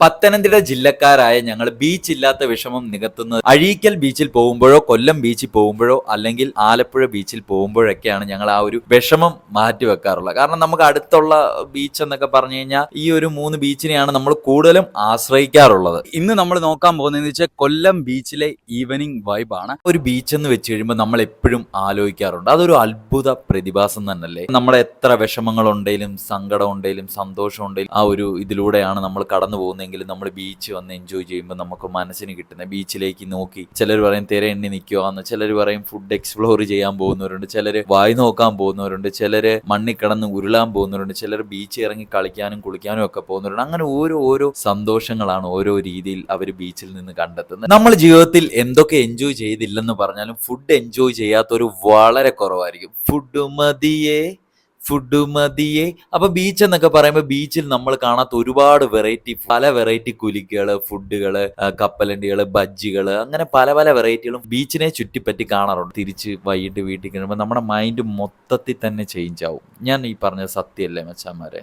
പത്തനംതിട്ട ജില്ലക്കാരായ ഞങ്ങൾ ബീച്ച് ഇല്ലാത്ത വിഷമം നികത്തുന്നത്. അഴീക്കൽ ബീച്ചിൽ പോകുമ്പോഴോ കൊല്ലം ബീച്ചിൽ പോകുമ്പോഴോ അല്ലെങ്കിൽ ആലപ്പുഴ ബീച്ചിൽ പോകുമ്പോഴൊക്കെയാണ് ഞങ്ങൾ ആ ഒരു വിഷമം മാറ്റി വെക്കാറുള്ളത് കാരണം നമുക്ക് അടുത്തുള്ള ബീച്ച് എന്നൊക്കെ പറഞ്ഞു കഴിഞ്ഞാൽ ഈ ഒരു മൂന്ന് ബീച്ചിനെയാണ് നമ്മൾ കൂടുതലും ആശ്രയിക്കാറുള്ളത്. ഇന്ന് നമ്മൾ നോക്കാൻ പോകുന്നതെന്ന് വെച്ചാൽ കൊല്ലം ബീച്ചിലെ ഈവനിങ് വൈബാണ് ഒരു ബീച്ച് എന്ന് വെച്ച് കഴിയുമ്പോൾ നമ്മൾ എപ്പോഴും ആലോചിക്കാറുണ്ട്. അതൊരു അത്ഭുത പ്രതിഭാസം തന്നെയല്ലേ? നമ്മുടെ എത്ര വിഷമങ്ങൾ ഉണ്ടെങ്കിലും സങ്കടം ഉണ്ടെങ്കിലും സന്തോഷം ഉണ്ടെങ്കിലും ആ ഒരു ഇതിലൂടെയാണ് നമ്മൾ കടന്നു പോകുന്നതെങ്കിലും നമ്മൾ ബീച്ച് വന്ന് എൻജോയ് ചെയ്യുമ്പോൾ നമുക്ക് മനസ്സിന് കിട്ടുന്ന ബീച്ചിലേക്ക് നോക്കി. ചിലർ പറയും തിര എണ്ണി നിൽക്കുവാന്ന് ചിലർ പറയും ഫുഡ് എക്സ്പ്ലോർ ചെയ്യാൻ പോകുന്നവരുണ്ട്. ചിലർ വായി നോക്കാൻ പോകുന്നവരുണ്ട്. ചിലർ മണ്ണിൽ കിടന്ന് ഉരുളാൻ പോകുന്നവരുണ്ട്. ചിലർ ബീച്ച് ഇറങ്ങി കളിക്കാനും കുളിക്കാനും ഒക്കെ പോകുന്നവരുണ്ട്. അങ്ങനെ ഓരോ ഓരോ സന്തോഷങ്ങളാണ് ഓരോ രീതിയിൽ അവർ ബീച്ചിൽ നിന്ന് കണ്ടെത്തുന്നത്. നമ്മൾ ജീവിതത്തിൽ എന്തൊക്കെ എൻജോയ് ചെയ്തില്ലെന്ന് പറഞ്ഞാലും ഫുഡ് എൻജോയ് ചെയ്യാത്തൊരു വളരെ കുറവായിരിക്കും. ഫുഡ് മതിയേ. ഫുഡ് മതിയെ. അപ്പൊ ബീച്ച് എന്നൊക്കെ പറയുമ്പോൾ ബീച്ചിൽ നമ്മൾ കാണാത്ത ഒരുപാട് വെറൈറ്റി പല വെറൈറ്റി കുലിക്കുകൾ ഫുഡുകൾ കപ്പലണ്ടികൾ ബജ്ജികൾ അങ്ങനെ പല പല വെറൈറ്റികളും ബീച്ചിനെ ചുറ്റിപ്പറ്റി കാണാറുണ്ട്. തിരിച്ച് വൈകിട്ട് വീട്ടിൽ കഴിയുമ്പോൾ നമ്മുടെ മൈൻഡ് മൊത്തത്തിൽ തന്നെ ചേഞ്ച് ആവും. ഞാൻ ഈ പറഞ്ഞ സത്യമല്ലേ മച്ചാന്മാരെ?